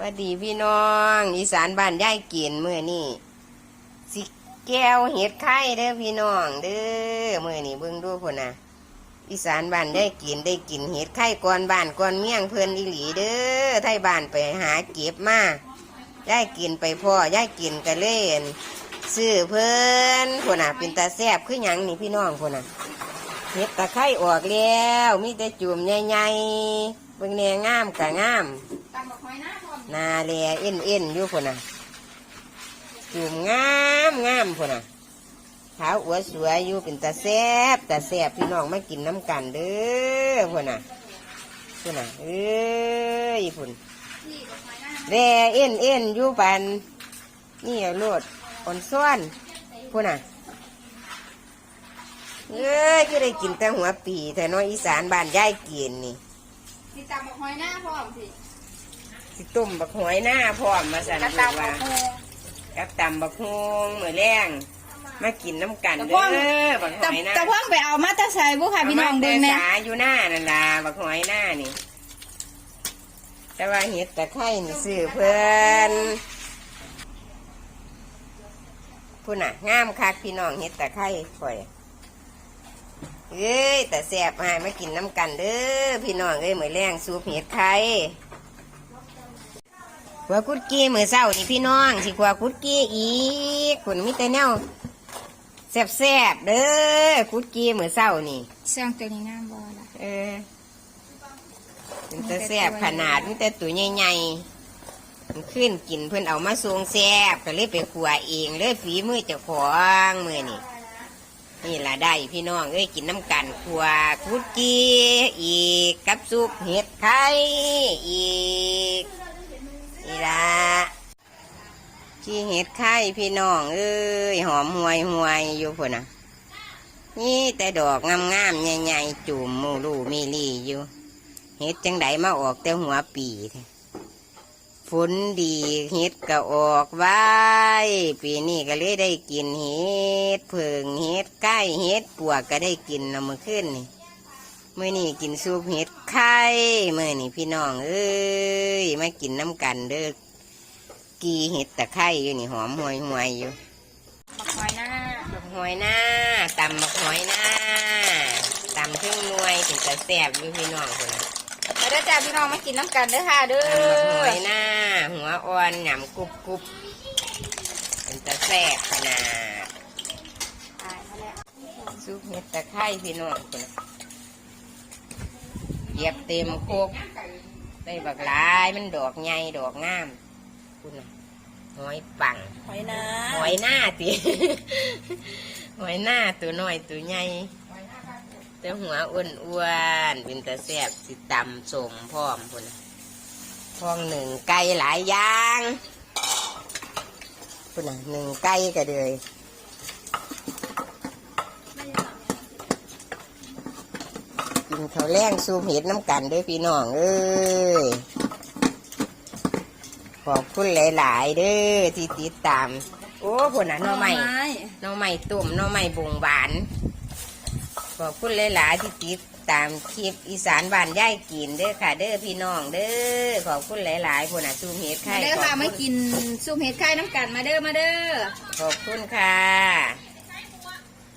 ว่าดีพี่น้องอีสานบ้านย่ายเกียนมื่อนี่สิแก้วเห็ดไข่เด้อพี่น้องเด้อมื่อนี่เบิ่งดูพ่นน่ะอีสานบ้านได้กินได้กินเห็ดไข่ก่อนบ้านก่อนเมี่ยงเพิ่อนอีหลีเด้อไทยบ้านไปหาเก็บมาย่ายกินไปพ่อย่ายกินกันเล่นซื้อเพิ่อนพ่นน่ะเป็นตาแซบคือหยังนี่พี่น้องพ่นน่ะ เห็ดตะไคร่ออกแล้ว มีแต่จุ่มใหญ่ๆเบิ่งแนงามกะงามตำบักหอยหน้าพร้อมนาแลเอ็นเอ็นอยู่พุ่นน่ะ จุ่มงามงามพุ่นน่ะขาวอวดสวยอยู่เป็นตาแซบตาแซบพี่น้องมากินน้ำกันเด้อพุ่นน่ะพุ่นน่ะเอ้ยพุ่นที่บักหอยหน้าแลเอ็นเอ็นอยู่ปันนี่เอาโลดอ่อนซ้อนพุ่นน่ะ เอ้ยก็ได้กินแต่หัวปีแต่น้อยอีสานบ้านยายกินนี่ที่ตำบักหอยหน้าพร้อมสิสิต้มบักหอยหน้าพร้อมมาสั่นกระลูกตำบัว่ากหอยกับตำบักฮวงมือแรงมากินน้ำกันเด้อบักหแต่อยหน้าแต่เพิ่งไปเอามาแตาใส่บุค่ะพี่น้องเบิ่งเนี่เนี่ยยอยู่หน้านั่นล่ะบักหอยหน้านี่ แต่ว่าเห็ดตะไคร่นี่ซื้อเพิ่นพุ่นน่ะงามคักพี่น้องเห็ดตะไคร่ข่อย เอ้ยแต่แสบหายมากินน้ำกันเด้อพี่น้องเอ้ยมือแรงสูบเห็ดไข่ขัวกุดกี้มือเศร้านี่พี่น้องสิขัวกุดกี้อีกคุณมิแต่แนวแสบๆเด้อกุดกี้มือเศร้านี่เสียงตัวนี้งามบ่ล่ะเออมันจะแซ่บขนาดมันแต่ตัวใหญ่ๆมันขึ้นกินเพื่อนเอามาทรงแซ่บก็เลยไปขัวเองเลยฝีมือเจ้าของมือนี่ นี่ละได้พี่น้องเอ้ยกินน้ำกันขัวคุดกี้อีกกับซุปเห็ดไข่อีกนี่ละขี้เห็ดไข่พี่น้องเอ้ยหอมหวยหวยอยู่พุ่นน่ะนี่แต่ดอกงามๆใหญ่ๆจุ่มมูลูมีลี่อยู่เฮ็ดจังไดมาออกแต่หัวปีแท้ ฝนดีเฮ็ดก็ออกไว้ปีนี้ก็เลยได้กินเฮ็ดเพิงเฮ็ดใกล้เฮ็ดปวกก็ได้กินเอามือขึ้นนี่มื่อนี้กินซุปเฮ็ดไข่มื่อนี้พี่น้องเอ้ยมากินน้ำกันเด้อกีเฮ็ดตะไคร่อยู่นี่หอมหวยหวยๆอยู่บักหอยหน้าบักหอยหน้าตำบักหอยหน้าตำเครื่องนวยถึงจะแซ่บอยู่พี่น้องคนนะมา เด้อจ้าพี่น้องมากินน้ำกันเด้อค่ะเด้ตำบักหอยหน้า หัวอ่อนหยำกรุบกรุบเป็นจะแซ่บขนาดซุปเห็ดตะไคร้พี่น้องคนเหยียบเต็มโคกได้บักลายมันดอกใหญ่ดอกงามคุณหอยปังหอยหน้าหอยหน้าติหอยหน้าตัวน้อยตัวใหญ่ แต่หัวอ้วนอ้วนๆเป็นตะแสบสิตำสมพร้อมพุ่นน่ะพองหนึ่งไก่หลายอย่างพุ่นน่ะหนึ่งไก่ก็เลยกินข้าวแรงซูมเห็ดน้ำกันเด้วยพี่น้องเอ้ยขอบคุณหลาย ๆ เด้อที่ติดตาม โอ้ผลน่ะหน้อใหม่หน้อใหม่ตุ่มหน้อใหม่บงบาน ขอบคุณหลายๆที่ติดตามคลิปอีสานบ้านย่ายกินเด้อค่ะ เด้อพี่น้องเด้อขอบคุณหลายๆผลน่ะซูมเฮ็ดไข่มาเด้อค่ะขอบณมากินซุปเห็ดไข่น้ำกันมาเด้อมาเด้อ ขอบคุณค่ะ